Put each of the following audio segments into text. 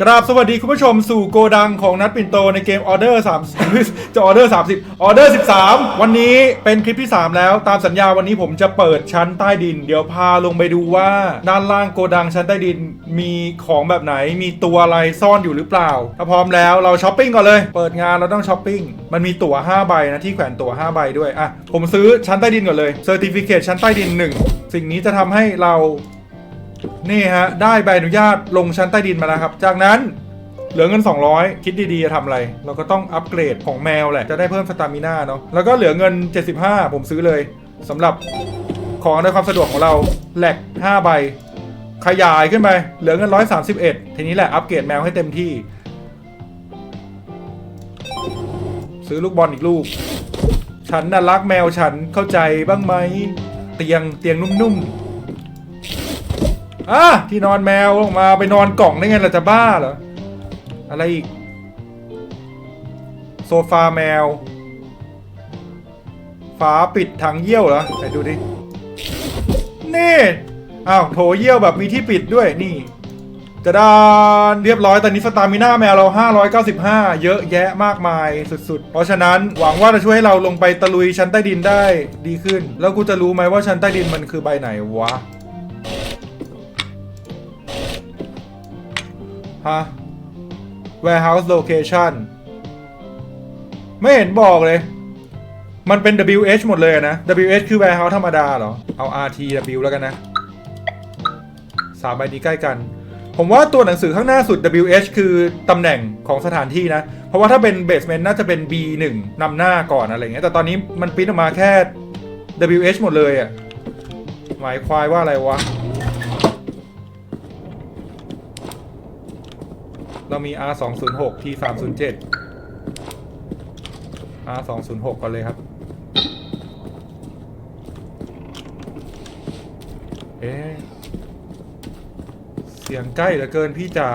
กราบสวัสดีคุณผู้ชมสู่โกดังของนัดปิ่นโตในเกมออเดอร์3จะออเดอร์30ออเดอร์13วันนี้เป็นคลิปที่ 3 แล้ว ตามสัญญาวันนี้ผมจะเปิดชั้นใต้ดิน เดี๋ยวพาลงไปดูว่า ด้านล่างโกดังชั้นใต้ดินมีของแบบไหนมีตัวอะไรซ่อนอยู่หรือเปล่า ถ้าพร้อมแล้วเราช้อปปิ้งก่อนเลย เปิดงานเราต้องช้อปปิ้งมันมีตั๋ว5ใบนะที่แขวนตั๋ว5ใบด้วยอะผมซื้อชั้นใต้ดินก่อนเลยเซอร์ติฟิเคชั้นใต้ดิน 1 สิ่งนี้จะทำให้เรา นี่ฮะ ได้ใบอนุญาตลงชั้นใต้ดินมาแล้วครับ จากนั้นเหลือเงิน 200 คิดดีๆจะทำอะไร เราก็ต้องอัปเกรดของแมวแหละ จะได้เพิ่มสตามิน่าเนาะแล้วก็เหลือเงิน 75 ผมซื้อเลยสำหรับของในความสะดวกของเราแหลก5ใบ ขยายขึ้นไป เหลือเงิน 131 ทีนี้แหละอัปเกรดแมวให้เต็มที่ ซื้อลูกบอลอีกลูก ฉันน่ะรักแมวฉันเข้าใจบ้างไหม เตียงเตียงนุ่มๆ อะที่นอนแมวลงมาไปนอนกล่องได้ไงล่ะจะบ้าเหรอ อะไรอีก โซฟาแมว ฝาปิดถังเยี่ยวเหรอไหนดูดิ นี่อ้าวโถเยี่ยวแบบมีที่ปิดด้วยนี่จะดานเรียบร้อยตอนนี้สตามิน่าแมวเรา 595 เยอะแยะมากมายสุดๆ เพราะฉะนั้นหวังว่าจะช่วยให้เราลงไปตะลุยชั้นใต้ดินได้ดีขึ้น แล้วกูจะรู้ไหมว่าชั้นใต้ดินมันคือใบไหนวะ ฮะ warehouse location ไม่เห็นบอกเลย มันเป็น WH หมดเลยนะ WH คือ warehouse ธรรมดาเหรอ เอา RTW แล้วกันนะสามใบนี้ใกล้กัน ผมว่าตัวหนังสือข้างหน้าสุด WH คือตำแหน่งของสถานที่นะ เพราะว่าถ้าเป็น basement น่าจะเป็น B1 นำหน้าก่อนอะไรเงี้ย แต่ตอนนี้มันปิ้นออกมาแค่ WH หมดเลยอะหมายควายว่าอะไรวะ เรามี R 2 0 6 T 3 0 7 R 2 0 6ก่อนเลยครับ เอ๊ะเสียงใกล้เหลือเกินพี่จ๋า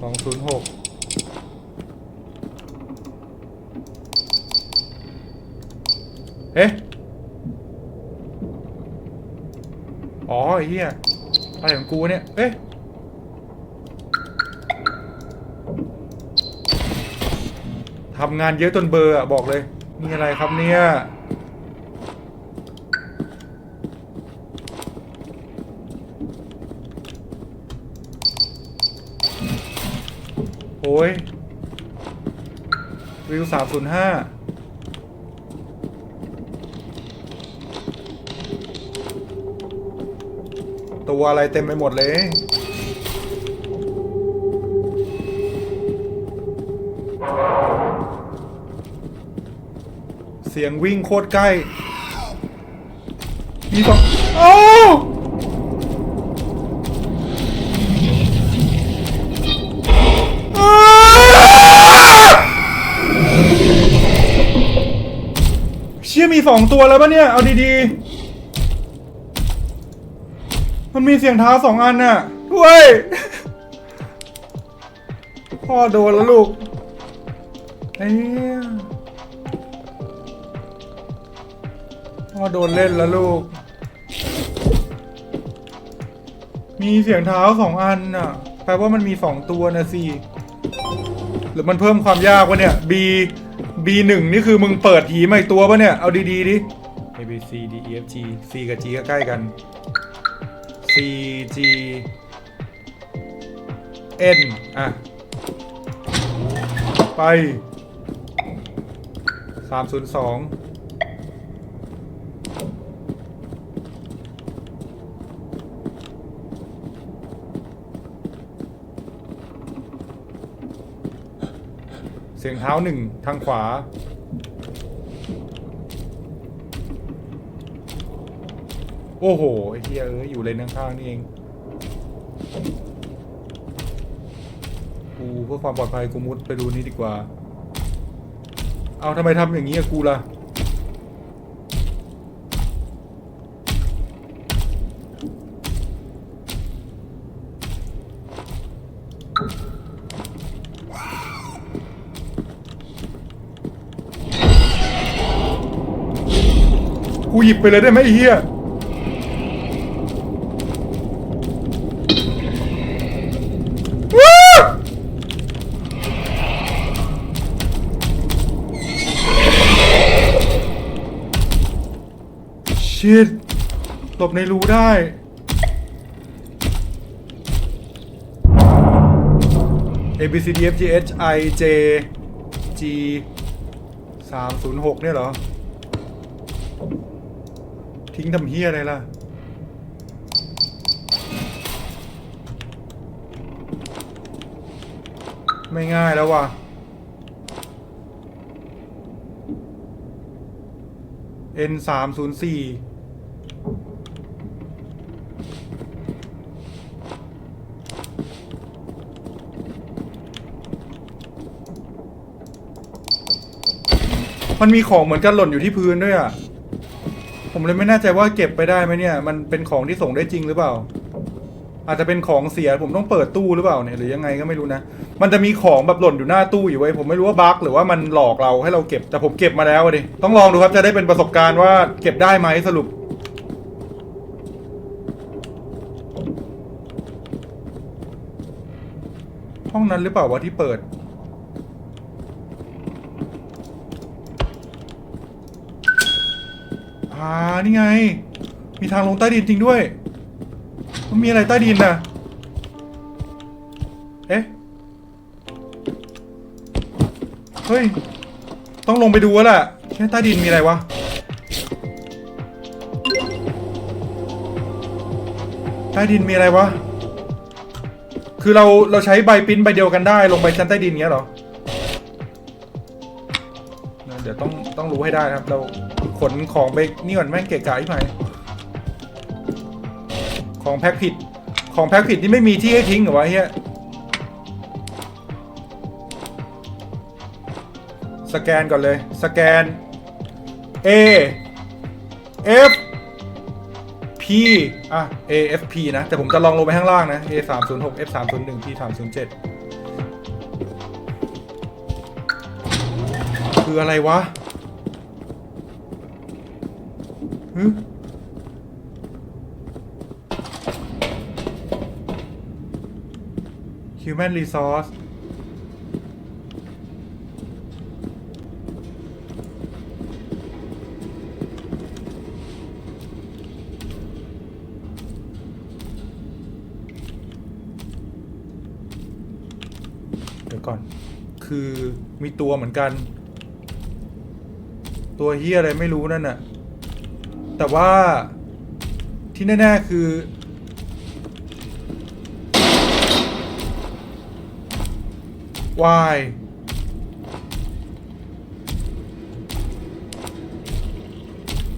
สองศูนย์หก เอ๊ะ อ๋อไอ้เหี้ยอะไรของกูเนี่ย เอ๊ะ ทำงานเยอะจนเบอร์อะบอกเลย มีอะไรครับเนี่ย โอ้ยวิวสามศูนย์ห้า ตัวอะไรเต็มไปหมดเลยเสียงวิ่งโคตรใกล้ มีสองโอ้าเชี่ยมีสองตัวแล้วปะเนี่ย เอาดีๆ มันมีเสียงเท้าสองอันน่ะด้วยพ่อโดนแล้วลูกไอ้เหี้ยพ่อโดนเล่นแล้วลูก มีเสียงเท้าสองอันน่ะ แปลว่ามันมีสองตัวนะสิ หรือมันเพิ่มความยากวะเนี่ย B B หนึ่งนี่คือมึงเปิดหีใหม่ตัวปะเนี่ย เอาดีๆดิ A B C D E F G C กับ G ก็ใกล้กัน G N อะ ไปสามศูนย์สองเสียงเท้าหนึ่งทางขวา โอ้โหไอ้เหี้ยเอ้ยอยู่เลนข้างๆนี่เองกูเพื่อความปลอดภัยกูมุดไปดูนี่ดีกว่า เอาทำไมทำอย่างนี้กูล่ะกูหยิบไปเลยได้ไหมเหี้ย ชิดหลบในรูได้ A B C D F G H I J G สามศูนย์หกเนี่ยเหรอ ทิ้งทำเฮียอะไรล่ะ ไม่ง่ายแล้วว่ะ N สามศูนย์สี่ มันมีของเหมือนกันหล่นอยู่ที่พื้นด้วยอะ ผมเลยไม่แน่ใจว่าเก็บไปได้ไหมเนี่ย มันเป็นของที่ส่งได้จริงหรือเปล่า อาจจะเป็นของเสียผมต้องเปิดตู้หรือเปล่าเนี่ยหรือยังไงก็ไม่รู้นะ มันจะมีของแบบหล่นอยู่หน้าตู้อยู่ไว้ผมไม่รู้ว่าบั๊กหรือว่ามันหลอกเราให้เราเก็บแต่ผมเก็บมาแล้วอะดิต้องลองดูครับจะได้เป็นประสบการณ์ว่าเก็บได้ไหมสรุปห้องนั้นหรือเปล่าวะที่เปิด อ่านี่ไง มีทางลงใต้ดินจริงด้วย มันมีอะไรใต้ดินน่ะ เอ๊ะ เฮ้ย ต้องลงไปดูแล้วแหละแค่ใต้ดินมีอะไรวะ ใต้ดินมีอะไรวะ คือเราเราใช้ใบปิ้นใบเดียวกันได้ลงไปชั้นใต้ดินเงี้ยเหรอ เดี๋ยวต้องต้องรู้ให้ได้นะครับ เราขนของไปนี่ก่อนแม่งเกะกะอีกหน่อยของแพ็คผิด ของแพ็คผิดนี่ไม่มีที่ให้ทิ้งเหรอวะเฮียสแกนก่อนเลย สแกน A F P อะ A F P นะ แต่ผมจะลองลงไปข้างล่างนะ A 3 0 6 F 3 0 1 P 3 0 7 คืออะไรวะฮึ Human Resource เดี๋ยวก่อน คือมีตัวเหมือนกัน ตัวเฮียอะไรไม่รู้นั่นน่ะ แต่ว่าที่แน่ๆคือ วาย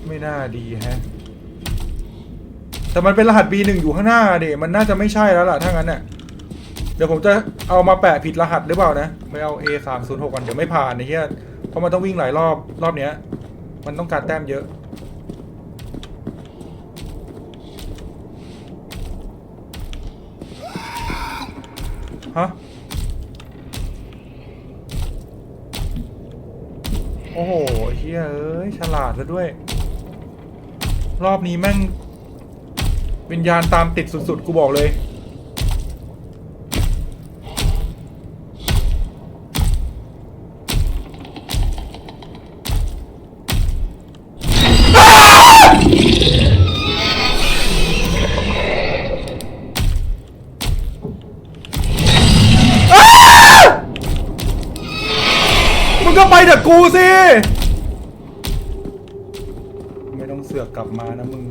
ไม่น่าดีแฮะ แต่มันเป็นรหัส B1 อยู่ข้างหน้าเดมันน่าจะไม่ใช่แล้วล่ะ ถ้างั้นเนี่ยเดี๋ยวผมจะเอามาแปะผิดรหัสหรือเปล่านะ ไม่เอา A 3 0 6 กันเดี๋ยวไม่ผ่านไอ้เหี้ยเพราะมันต้องวิ่งหลายรอบรอบเนี้ย มันต้องการแต้มเยอะ ฮะ โอ้โหเฮียเอ้ย ฉลาดซะด้วย รอบนี้แม่ง วิญญาณตามติดสุดๆ กูบอกเลย มานะมึง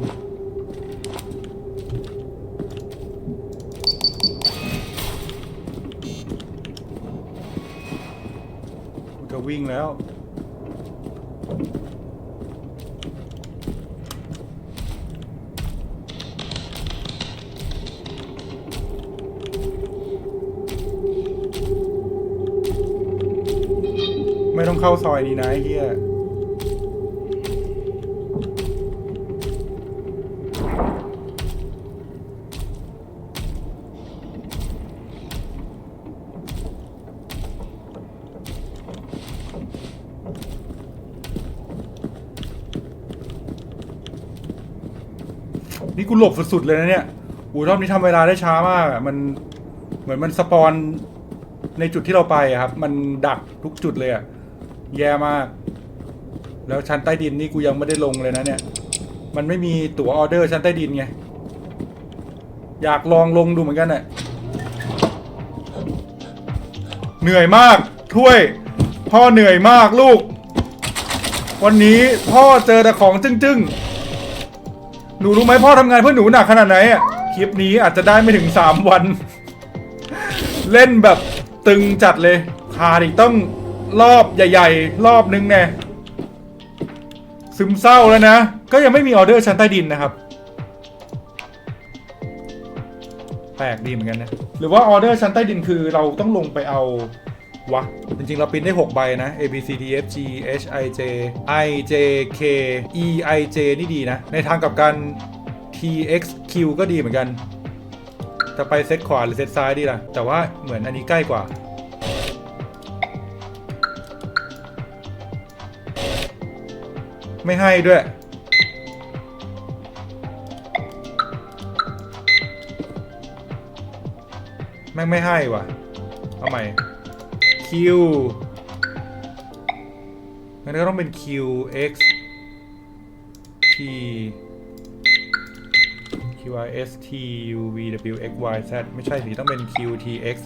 กูจะวิ่งแล้วไม่ต้องเข้าซอยนี้นะไอ้เฮีย หลบสุดๆเลยนะเนี่ยอูรอบนี้ทำเวลาได้ช้ามากอะมันเหมือนมันสปอนในจุดที่เราไปครับ มันดักทุกจุดเลยอะแย่มาก แล้วชั้นใต้ดินนี่กูยังไม่ได้ลงเลยนะเนี่ย มันไม่มีตั๋วออเดอร์ชั้นใต้ดินไง อยากลองลงดูเหมือนกันน่ะเหนื่อยมากถ้วย พ่อเหนื่อยมากลูก วันนี้พ่อเจอแต่ของจึ้งๆ หนูรู้ไหมพ่อทำงานเพื่อหนูหนักขนาดไหนอะคลิปนี้อาจจะได้ไม่ถึง 3 วัน เล่นแบบตึงจัดเลยขาดอีกต้องรอบใหญ่ ๆ รอบนึงแน่ซึมเศร้าแล้วนะ ก็ยังไม่มีออเดอร์ชั้นใต้ดินนะครับ แปลกดีเหมือนกันนะ หรือว่าออเดอร์ชั้นใต้ดินคือเราต้องลงไปเอา วะ จริงๆ เราปิ้นได้ 6 ใบนะ A B C D F G H I J I J K E I J นี่ดีนะ ในทางกับกัน T X Q ก็ดีเหมือนกัน จะไปเซตขวาหรือเซตซ้ายดีล่ะ แต่ว่าเหมือนอันนี้ใกล้กว่า ไม่ให้ด้วยแม่งไม่ให้ว่ะ เอาใหม่ Q งั้นก็ต้องเป็น Q X T Q I S T U V W X Y Z ไม่ใช่สิต้องเป็น Q T X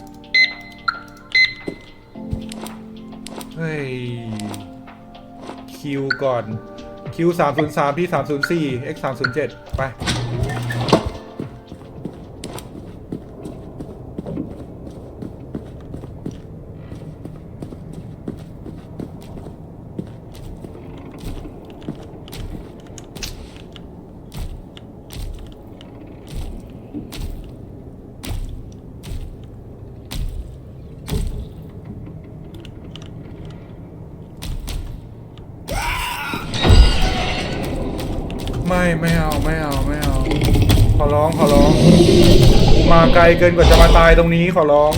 เฮ้ย Q ก่อน Q 3 0 3 T 3 0 4 X 3 0 7ไป ไม่ไม่เอาไม่เอาไม่เอา ขอร้องขอร้อง มาไกลเกินกว่าจะมาตายตรงนี้ขอร้อง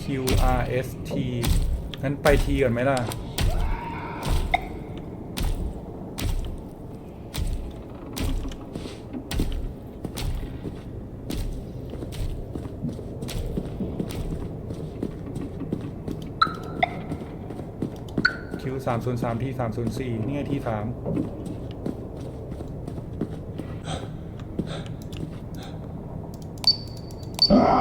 Q R S T งั้นไปทีก่อนไหมล่ะ Q 3 0 3 T 3 0 4นี่ไง T Q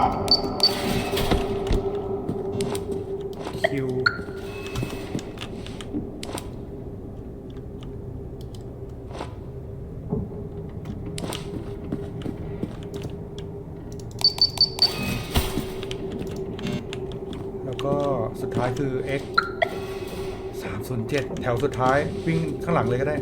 แล้วก็สุดท้ายคือ X 307 แถวสุดท้ายวิ่งข้างหลังเลยก็ได้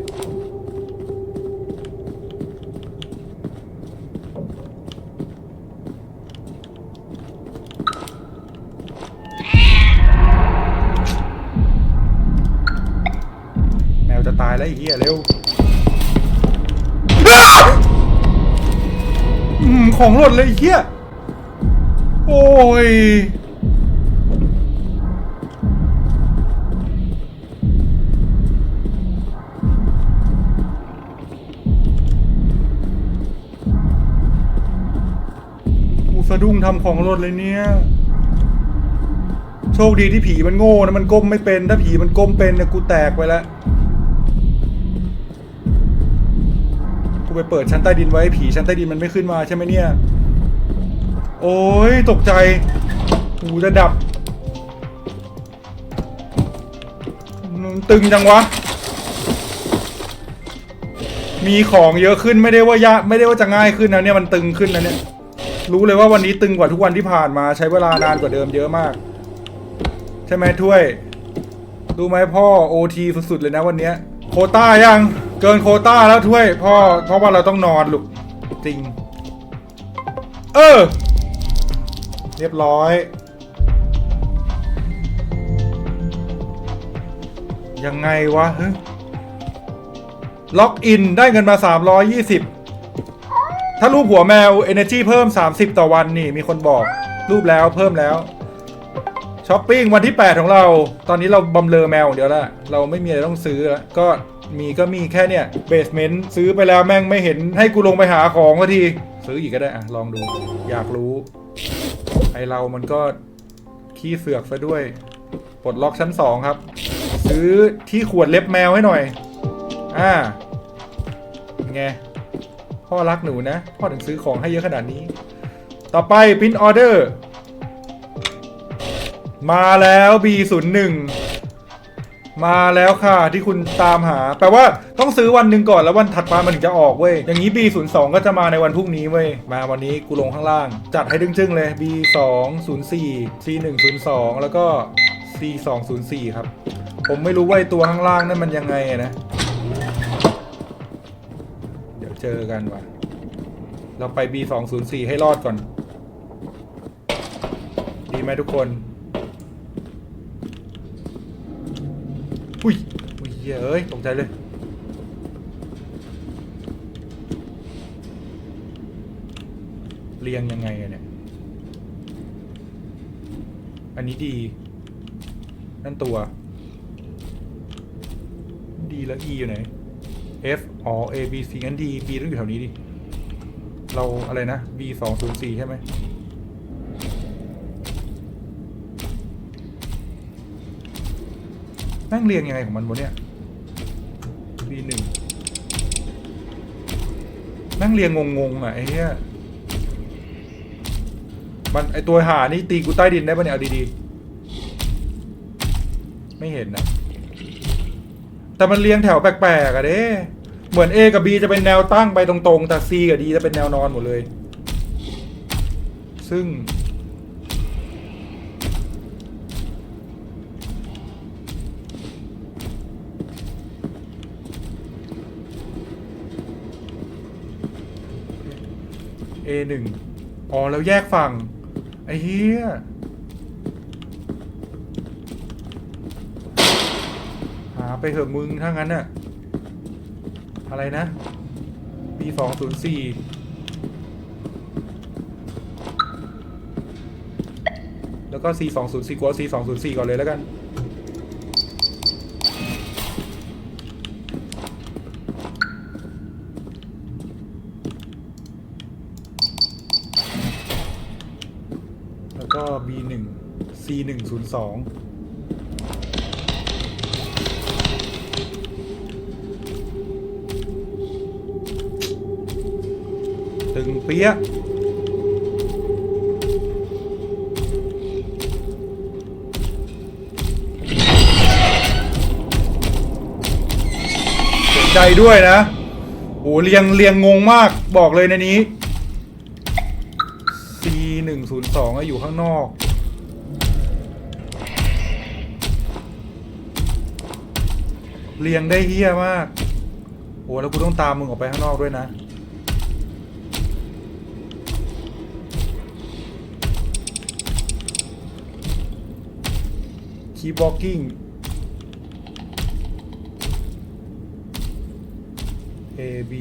วจะตายแล้วไอ้เหี้ยเร็วอืมของหล่นเลยเหี้ยโอ้ยกูสะดุ้งทำของหล่นเลยเนี่ย โชคดีที่ผีมันโง่นะมันก้มไม่เป็น ถ้าผีมันก้มเป็นเนี่ยกูแตกไปแล้ว ไปเปิดชั้นใต้ดินไว้ผีชั้นใต้ดินมันไม่ขึ้นมาใช่ไหมเนี่ย โอ้ยตกใจหูจะดับตึงจังวะ มีของเยอะขึ้นไม่ได้ว่ายากไม่ได้ว่าจะง่ายขึ้นนะเนี่ยมันตึงขึ้นนะเนี่ยรู้เลยว่าวันนี้ตึงกว่าทุกวันที่ผ่านมาใช้เวลานานกว่าเดิมเยอะมาก ใช่ไหมถ้วย รู้ไหมพ่อโอทีสุดๆเลยนะวันนี้โคต้ายัง เกินโคต้าแล้วถ้วยพ่อเพราะว่าเราต้องนอนลูกจริง เออ เรียบร้อย ยังไงวะล็อกอินได้เงินมา 320 ถ้ารูปหัวแมว Energy เพิ่ม 30 ต่อวันนี่มีคนบอก รูปแล้วเพิ่มแล้วช้อปปิ้งวันที่ 8 ของเรา ตอนนี้เราบำเรอแมวอย่างเดียวล้วเราไม่มีอะไรต้องซื้อแล้วก็ มีก็มีแค่เนี่ยเบสเมนต์ซื้อไปแล้วแม่งไม่เห็นให้กูลงไปหาของก็ที ซื้ออีกก็ได้อะลองดู อยากรู้ ไอเรามันก็ขี้เสือกซะด้วย ปลดล็อกชั้น2ครับ ซื้อที่ขวดเล็บแมวให้หน่อย อ่าไงพ่อรักหนูนะ พ่อถึงซื้อของให้เยอะขนาดนี้ ต่อไปพินออเดอร์ มาแล้ว B01 มาแล้วค่ะที่คุณตามหา แปลว่าต้องซื้อวันหนึ่งก่อนแล้ววันถัดมามันถึงจะออกเว้ย อย่างนี้ B02 ก็จะมาในวันพรุ่งนี้เว้ย มาวันนี้กูลงข้างล่าง จัดให้ดึงๆเลย B204 C102 แล้วก็ C204 ครับ ผมไม่รู้ว่าตัวข้างล่างนั่นมันยังไงนะ เดี๋ยวเจอกันว่ะ เราไป B204 ให้รอดก่อน ดีไหมทุกคน อุ้ยอุ้ยเฮ้ยเอ้ยตกใจเลยเรียงยังไงอะเนี่ย อันนี้ดี นั่นตัวดีแล้ว E อยู่ไหน F อ๋อ A B C งั้น D B ต้องอยู่แถวนี้ดิ เราอะไรนะ B สองศูนย์สี่ใช่ไหม แม่งเรียงยังไงของมันวะเนี่ย B หนึ่งแม่งเรียงงงๆอะไอ้เหี้ยมันไอตัวหานี่ตีกูใต้ดินได้ปะเนี่ยเอาดีๆ ไม่เห็นนะ แต่มันเรียงแถวแปลกๆอะเด้ เหมือน A กับ B จะเป็นแนวตั้งไปตรงๆ แต่ C กับ D จะเป็นแนวนอนหมดเลย ซึ่ง A หนึ่งอ๋อแล้วแยกฝั่ง ไอ้เหี้ยหาไปเถอะมึงถ้างั้นน่ะ อะไรนะ B สองศูนย์สี่แล้วก็ C สองศูนย์สี่กว่า C สองศูนย์สี่ก่อนเลยแล้วกัน แล้วก็ B หนึ่ง C หนึ่งศูนย์สองตึงเปี้ยะเสียใจด้วยนะโอ้เรียงเรียงงงมากบอกเลยในนี้ C หนึ่งศูนย์สองอยู่ข้างนอก เรียงได้เฮี้ยมาก โอ้แล้วกูต้องตามมึงออกไปข้างนอกด้วยนะ keep walking A B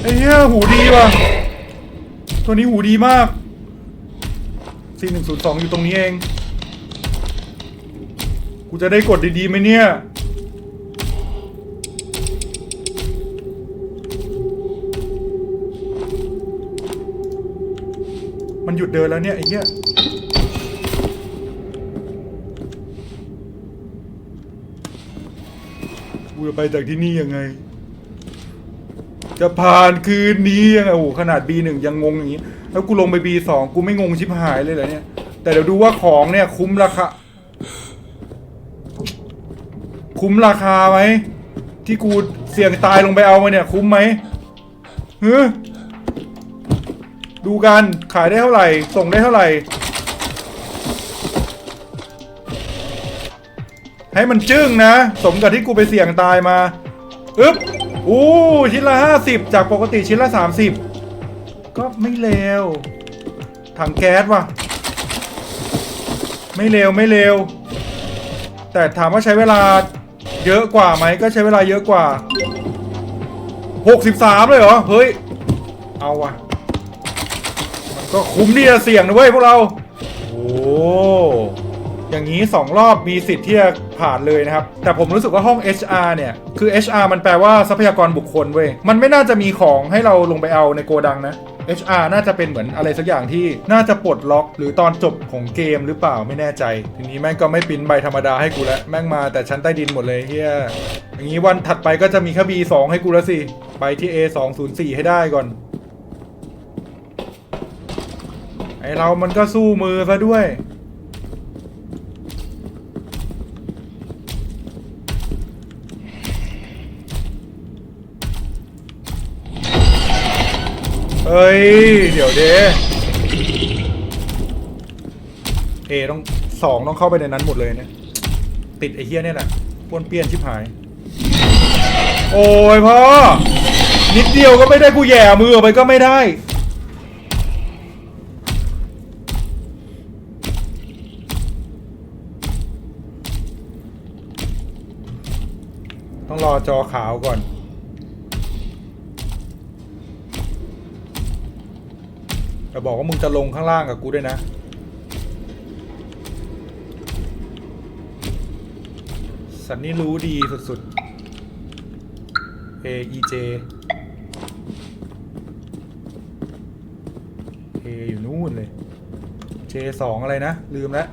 ไอ้เหี้ยหูดีว่ะ ตัวนี้หูดีมาก C102 อยู่ตรงนี้เอง กูจะได้กดดีๆไหมเนี่ย มันหยุดเดินแล้วเนี่ย ไอ้เหี้ยกูจะไปจากที่นี่ยังไง จะผ่านคืนนี้ยังไงโอ้โหขนาด B1 ยังงงอย่างนี้ แล้วกูลงไป B2 กูไม่งงชิบหายเลยเหรอเนี่ย แต่เดี๋ยวดูว่าของเนี่ยคุ้มราคา คุ้มราคาไหม ที่กูเสี่ยงตายลงไปเอามาเนี่ย คุ้มไหมเฮ้ดูกัน ขายได้เท่าไหร่ ส่งได้เท่าไหร่ ให้มันจึ้งนะ สมกับที่กูไปเสี่ยงตายมา อึ๊บ อู้ชิ้นละห้าสิบจากปกติชิ้นละสามสิบก็ไม่เลวถังแก๊สว่ะ ไม่เร็วไม่เร็วแต่ถามว่าใช้เวลาเยอะกว่าไหมก็ใช้เวลาเยอะกว่า 63 เลยเหรอ เฮ้ย เอาว่ะ มันก็คุ้มที่จะเสี่ยงนะเว้ยพวกเรา โอ้ อย่างนี้ 2 รอบมีสิทธิ์ที่จะผ่านเลยนะครับ แต่ผมรู้สึกว่าห้อง HR เนี่ย คือ HR มันแปลว่าทรัพยากรบุคคลเว้ย มันไม่น่าจะมีของให้เราลงไปเอาในโกดังนะ HR น่าจะเป็นเหมือนอะไรสักอย่างที่น่าจะปลดล็อก หรือตอนจบของเกมหรือเปล่าไม่แน่ใจ ทีนี้แม่งก็ไม่ปิ้นใบธรรมดาให้กูแล้วแม่งมาแต่ชั้นใต้ดินหมดเลยเฮียอย่างนี้วันถัดไปก็จะมีแค่ B2 ให้กูแล้วสิไปที่ A204 ให้ได้ก่อนไอเรามันก็สู้มือซะด้วย เอ้ย เดี๋ยวเด้เอต้องสองต้องเข้าไปในนั้นหมดเลยเนี่ย ติดไอ้เฮี้ยเนี่ยแหละป้วนเปี้ยนชิบหาย โอ้ยพ่อ นิดเดียวก็ไม่ได้กูแย่มือไปก็ไม่ได้ต้องรอจอขาวก่อน แต่ บอกว่ามึงจะลงข้างล่างกับกูด้วยนะ สันนี่รู้ดีสุดๆ A E J A อยู่นู่นเลย J สองอะไรนะ ลืมแล้ว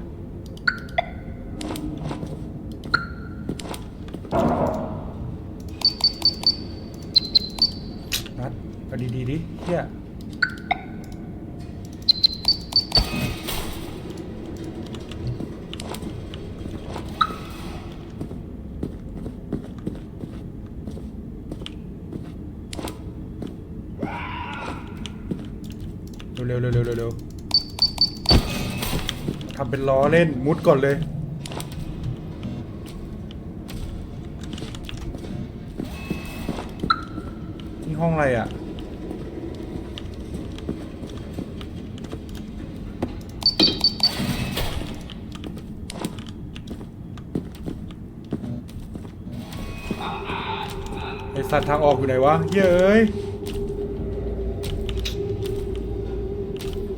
นัดอดีๆดิเฮียเร็วๆเร็วๆเร็วๆเร็วๆทำ เป็นล้อเล่นมุดก่อนเลย นี่ห้องอะไรอะ ไอสัตว์ทางออกอยู่ไหนวะ เย้ย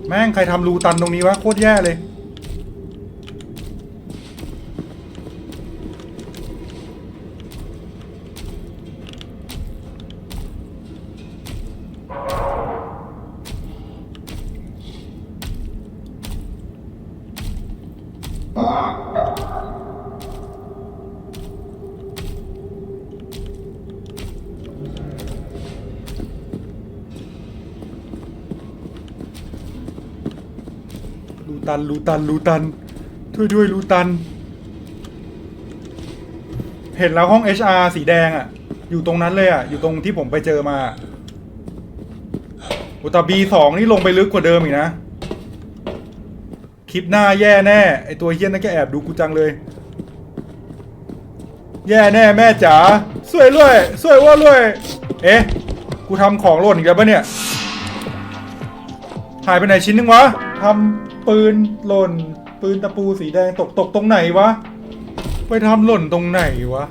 แม่งใครทำรูตันตรงนี้วะ โคตรแย่เลย รู ตันรูตันรูตันช่วยด้วยรูตัน เห็นแล้วห้อง HR สีแดงอะ่ะ อยู่ตรงนั้นเลยอะ่ะ อยู่ตรงที่ผมไปเจอมาอุตาบีสองนี่ลงไปลึกกว่าเดิมอีกนะ คลิปหน้าแย่แน่ ไอตัวเฮี้ยนนั่นแกแอบดูกูจังเลย แย่แน่แม่จ๋าช่วยด้วยช่วยว่าด้วยเอ๊ะ กูทำของหล่นอีกแล้วปะเนี่ย หายไปไหนชิ้นนึงวะทำ ปืนหล่น ปืนตะปูสีแดงตกตกตรงไหนวะ ไปทำหล่นตรงไหนวะ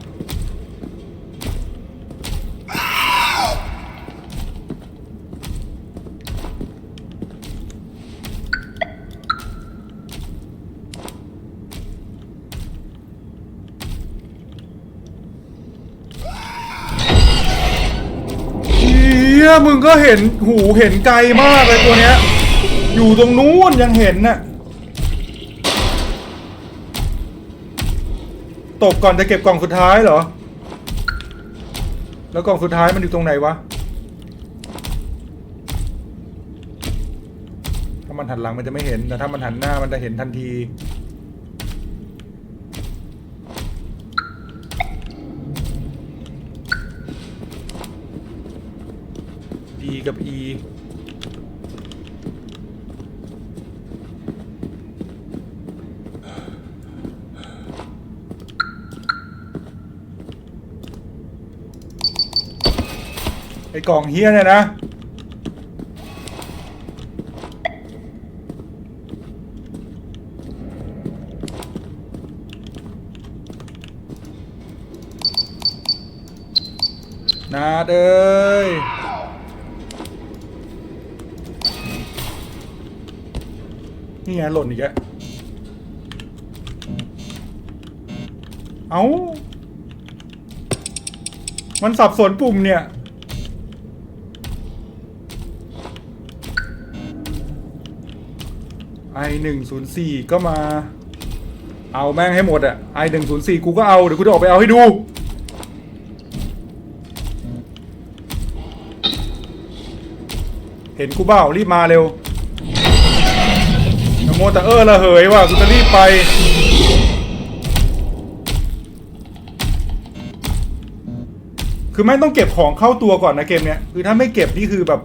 เฮียมึงก็เห็นหูเห็นไกลมากเลยตัวเนี้ย อยู่ตรงนู้นยังเห็นน่ะ ตกก่อนจะเก็บกล่องสุดท้ายเหรอ แล้วกล่องสุดท้ายมันอยู่ตรงไหนวะ ถ้ามันหันหลังมันจะไม่เห็น แต่ถ้ามันหันหน้ามันจะเห็นทันที D กับ E กล่องเฮียเนี่ยนะนาเอ้ยนี่ไงหล่นอีกแล้วเอา้า มันสับสนปุ่มเนี่ย ไอหนึ่งศูนย์สี่ก็มา เอาแม่งให้หมดอะไอหนึ่งศูนย์สี่กูก็เอา เดี๋ยวกูจะออกไปเอาให้ดู เห็นกูเปล่ารีบมาเร็วนโมแต่เออละเหยว่ะกูจะรีบไปคือไม่ต้องเก็บของเข้าตัวก่อนนะเกมเนี้ย คือถ้าไม่เก็บนี่คือแบบ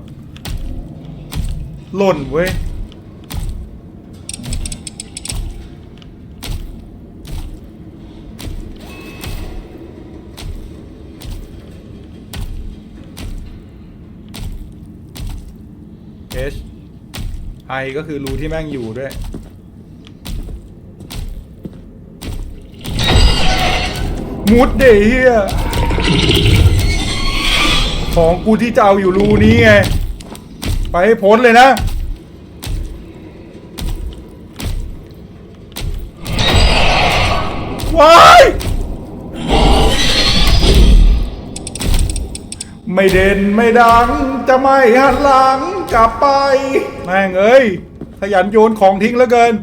หล่นเว้ย H I ก็คือรูที่แม่งอยู่ด้วย มุดเดเฮียของกูที่จะเอาอยู่รูนี้ไง ไปให้พ้นเลยนะว้ายไม่เด่นไม่ดังจะไม่หันหลัง กลับไป แม่งเอ้ย ขยันโยนของทิ้งแล้วเกิน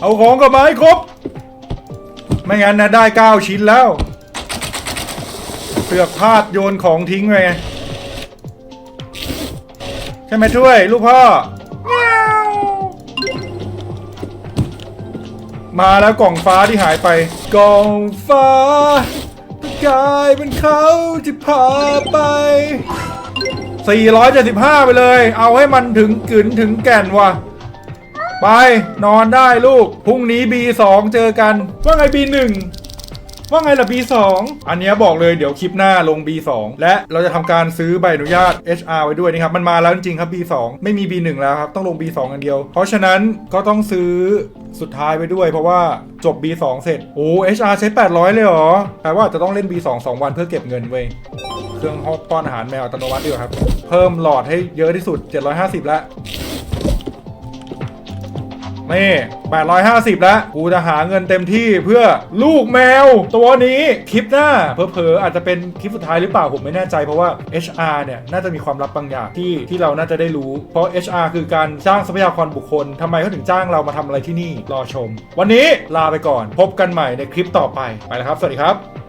เอาของกลับมาให้ครบ ไม่งั้นนะได้เก้าชิ้นแล้ว เสือกพลาดโยนของทิ้งไปไง ใช่ไหมช่วย ลูกพ่อ มาแล้วกล่องฟ้าที่หายไป กล่องฟ้ากลายเป็นเขาที่พาไป 475 ไปเลย เอาให้มันถึงกึนถึงแก่นว่ะ ไปนอนได้ลูก พรุ่งนี้ B2 เจอกัน ว่าไง B1 ว่าไงล่ะ B2 อันนี้บอกเลยเดี๋ยวคลิปหน้าลง B2 และเราจะทำการซื้อใบอนุญาต HR ไว้ด้วยนะครับ มันมาแล้วจริงครับ B2 ไม่มี B1 แล้วครับ ต้องลง B2 อันเดียว เพราะฉะนั้นก็ต้องซื้อสุดท้ายไว้ด้วย เพราะว่าจบ B2 เสร็จ โอ้ HR ใช้ 800 เลยเหรอ แปลว่าจะต้องเล่น B2 2 วันเพื่อเก็บเงินเว้ย เครื่องห้องป้อนอาหารแมวอัตโนมัติดีกว่าครับ เพิ่มหลอดให้เยอะที่สุด 750 แล้ว นี่850 แล้ว กูจะหาเงินเต็มที่เพื่อลูกแมว ตัวนี้คลิปหน้าเพอๆอาจจะเป็นคลิปสุดท้ายหรือเปล่าผมไม่แน่ใจเพราะว่า HR เนี่ยน่าจะมีความลับบางอย่างที่ที่เราน่าจะได้รู้ เพราะ HR คือการจ้างทรัพยากรบุคคลทำไมเขาถึงจ้างเรามาทำอะไรที่นี่รอชม วันนี้ลาไปก่อน พบกันใหม่ในคลิปต่อไปไปแล้วครับ สวัสดีครับ